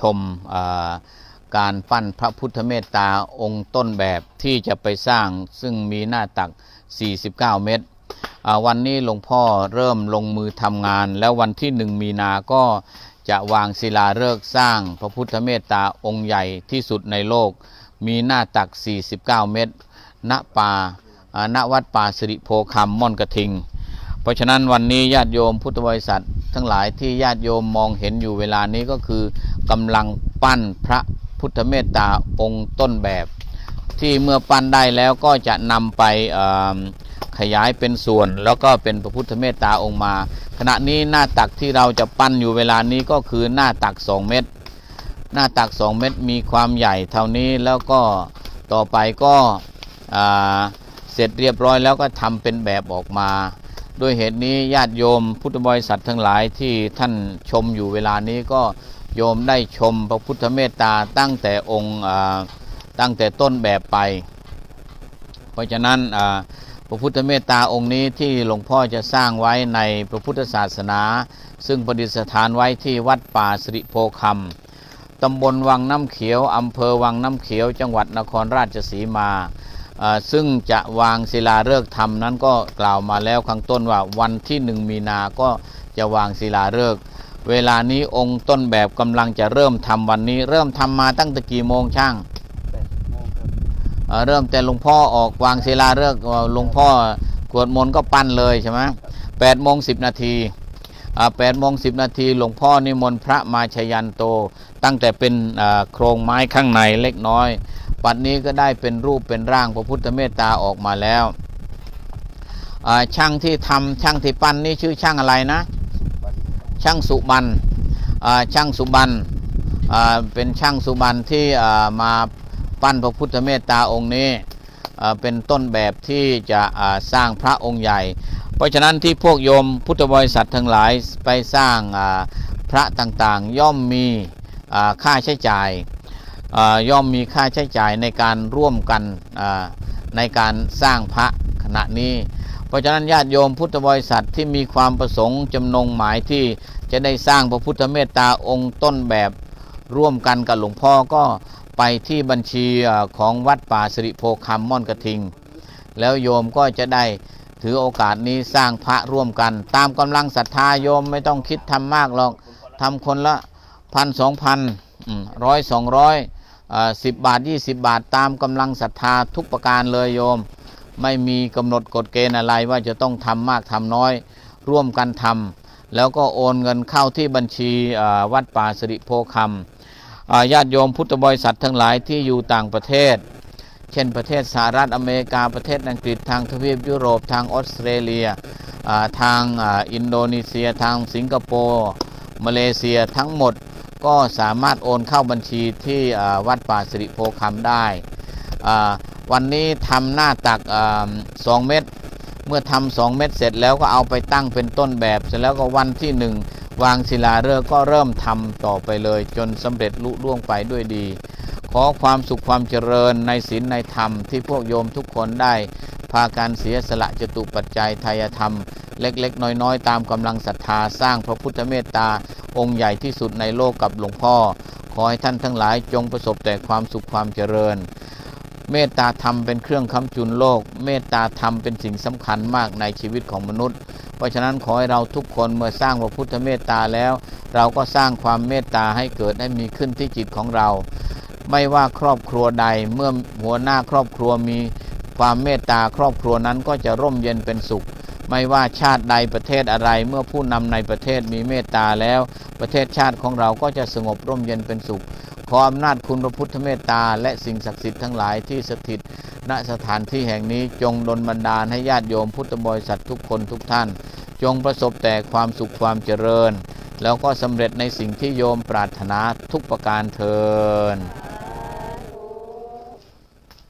ชมการปั้นพระพุทธเมตตาองค์ต้นแบบที่จะไปสร้างซึ่งมีหน้าตัก 49 เมตร วันนี้หลวงพ่อเริ่มลงมือทำงาน แล้ววันที่หนึ่งมีนาก็จะวางศิลาฤกษ์สร้างพระพุทธเมตตาองค์ใหญ่ที่สุดในโลก มีหน้าตัก 49 เมตร ณ ป่าอ่าณวัดป่าสิริโพคำม่อนกระทิง เพราะฉะนั้นวันนี้ญาติโยมพุทธบริษัท ทั้งหลายที่ญาติโยมมองเห็นอยู่เวลานี้ก็คือกำลังปั้นพระพุทธเมตตาองค์ต้นแบบ ที่เมื่อปั้นได้แล้วก็จะนำไปขยายเป็นส่วนแล้วก็เป็นพระพุทธเมตตาองค์มา ขณะนี้หน้าตักที่เราจะปั้นอยู่เวลานี้ก็คือหน้าตัก 2 เมตร หน้าตัก 2 เมตรมีความใหญ่เท่านี้แล้วก็ต่อไปก็เสร็จเรียบร้อยแล้วก็ทำเป็นแบบออกมา ด้วยเหตุนี้ญาติโยมพุทธบริษัททั้งหลายที่ท่านชมอยู่เวลานี้ก็โยมได้ชมพระพุทธเมตตาตั้งแต่องค์ตั้งแต่ต้นแบบไป เพราะฉะนั้นพระพุทธเมตตาองค์นี้ที่หลวงพ่อจะสร้างไว้ในพระพุทธศาสนา ซึ่งประดิษฐานไว้ที่วัดป่าสิริโพคำตำบลวังน้ำเขียวอำเภอวังน้ำเขียว จังหวัดนครราชสีมา ซึ่งจะวางศิลาฤกษ์ธรรมนั้นก็กล่าวมาแล้วข้างต้นว่าวันที่หนึ่งมีนาก็จะวางศิลาฤกษ์เวลานี้องค์ต้นแบบกำลังจะเริ่มทำวันนี้ เริ่มทำมาตั้งแต่กี่โมงช่างเริ่มแต่หลวงพ่อออกวางศิลาฤกษ์หลวงพ่อกวดมนต์ก็ปั้นเลยใช่ไหมแปดโมงสิบนาทีแปดโมงสิบนาทีหลวงพ่อนิมนต์พระมาชยันโต ตั้งแต่เป็นโครงไม้ข้างในเล็กน้อย ปัจนี้ก็ได้เป็นรูปเป็นร่างพระพุทธเมตตาออกมาแล้วช่างที่ทำช่างที่ปั้นนี่ชื่อช่างอะไรนะ ช่างสุบันช่างสุบันเป็นช่างสุบันที่มาปั้นพระพุทธเมตตาองค์นี้เป็นต้นแบบที่จะสร้างพระองค์ใหญ่ เพราะฉะนั้นที่พวกโยมพุทธบริษัททั้งหลายไปสร้างพระต่างๆ ย่อมมีค่าใช้จ่าย ย่อมมีค่าใช้จ่ายในการร่วมกันในการสร้างพระขณะนี้ เพราะฉะนั้นญาติโยมพุทธบริษัทที่มีความประสงค์จำนงหมายที่จะได้สร้างพระพุทธเมตตาองค์ต้นแบบร่วมกันกับหลวงพ่อก็ไปที่บัญชีของวัดป่าสิริโพคำม่อนกระทิง แล้วโยมก็จะได้ถือโอกาสนี้สร้างพระร่วมกัน ตามกำลังศรัทธาโยมไม่ต้องคิดทำมากหรอกทำคนละพันสองพันร้อยสองร้อย สิบบาทยี่สิบาทตามกำลังศรัทธาทุกประการเลยโยม ไม่มีกำหนดกฎเกณฑ์อะไรว่าจะต้องทำมากทำน้อย ร่วมกันทำแล้วก็โอนเงินเข้าที่บัญชีวัดป่าสิริโพคำญาติโยมพุทธบริษัททั้งหลายที่อยู่ต่างประเทศ เช่นประเทศสหรัฐอเมริกาประเทศอังกฤษทางทวีปยุโรปทางออสเตรเลียทางอินโดนีเซียทางสิงคโปร์มาเลเซียทั้งหมด ก็สามารถโอนเข้าบัญชีที่วัดป่าสิริโพคำได้ วันนี้ทำหน้าตักอ่าสองเมตร เมื่อทำสองเม็ดเสร็จแล้วก็เอาไปตั้งเป็นต้นแบบ เสร็จแล้วก็วันที่หนึ่งวางศิลาฤกษ์ก็เริ่มทำต่อไปเลย จนสำเร็จลุล่วงไปด้วยดี ขอความสุขความเจริญในศีลในธรรมที่พวกโยมทุกคนได้ พาการเสียสละจตุปัจจัยทายธรรม เล็กๆ น้อยๆ ตามกำลังศรัทธาสร้างพระพุทธเมตตา องค์ใหญ่ที่สุดในโลกกับหลวงพ่อ ขอให้ท่านทั้งหลายจงประสบแต่ความสุขความเจริญ เมตตาธรรมเป็นเครื่องค้ำจุนโลก เมตตาธรรมเป็นสิ่งสำคัญมากในชีวิตของมนุษย์ เพราะฉะนั้นขอให้เราทุกคนเมื่อสร้างพระพุทธเมตตาแล้ว เราก็สร้างความเมตตาให้เกิดให้มีขึ้นที่จิตของเรา ไม่ว่าครอบครัวใดเมื่อหัวหน้าครอบครัวมี ความเมตตาครอบครัวนั้นก็จะร่มเย็นเป็นสุข ไม่ว่าชาติใดประเทศอะไรเมื่อผู้นำในประเทศมีเมตตาแล้ว ประเทศชาติของเราก็จะสงบร่มเย็นเป็นสุข ขออำนาจคุณพระพุทธเมตตา และสิ่งศักดิ์สิทธิ์ทั้งหลายที่สถิตณสถานที่แห่งนี้จงดลบันดาลให้ญาติโยมพุทธบริษัททุกคนทุกท่าน จงประสบแต่ความสุขความเจริญ แล้วก็สำเร็จในสิ่งที่โยมปรารถนาทุกประการเทิน